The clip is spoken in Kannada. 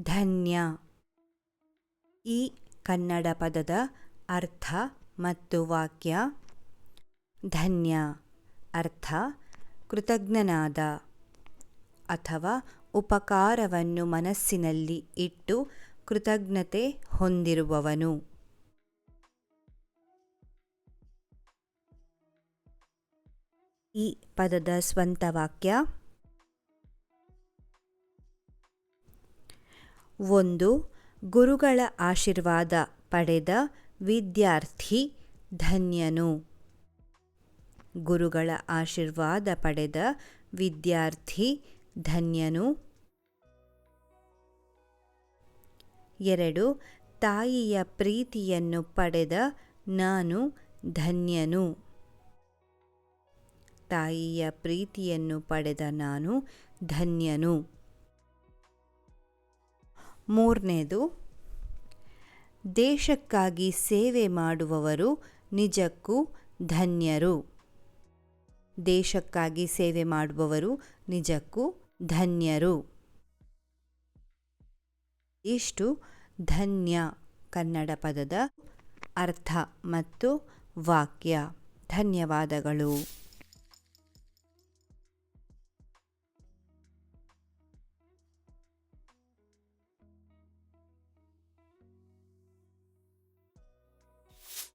ಧನ್ಯ. ಈ ಕನ್ನಡ ಪದದ ಅರ್ಥ ಮತ್ತು ವಾಕ್ಯ ಧನ್ಯ. ಅರ್ಥ ಕೃತಜ್ಞನಾದ ಅಥವಾ ಉಪಕಾರವನ್ನು ಮನಸ್ಸಿನಲ್ಲಿ ಇಟ್ಟು ಕೃತಜ್ಞತೆ ಹೊಂದಿರುವವನು. ಈ ಪದದ ಸ್ವಂತ ವಾಕ್ಯ ಒಂದು, ಗುರುಗಳ ಆಶೀರ್ವಾದ ಪಡೆದ ವಿದ್ಯಾರ್ಥಿ ಧನ್ಯನು. ಗುರುಗಳ ಆಶೀರ್ವಾದ ಪಡೆದ ವಿದ್ಯಾರ್ಥಿ ಧನ್ಯನು. ಎರಡು, ತಾಯಿಯ ಪ್ರೀತಿಯನ್ನು ಪಡೆದ ನಾನು ಧನ್ಯನು. ತಾಯಿಯ ಪ್ರೀತಿಯನ್ನು ಪಡೆದ ನಾನು ಧನ್ಯನು. ಮೂರನೇದು, ದೇಶಕ್ಕಾಗಿ ಸೇವೆ ಮಾಡುವವರು ನಿಜಕ್ಕೂ ಧನ್ಯರು. ದೇಶಕ್ಕಾಗಿ ಸೇವೆ ಮಾಡುವವರು ನಿಜಕ್ಕೂ ಧನ್ಯರು. ಇಷ್ಟು ಧನ್ಯ ಕನ್ನಡ ಪದದ ಅರ್ಥ ಮತ್ತು ವಾಕ್ಯ. ಧನ್ಯವಾದಗಳು.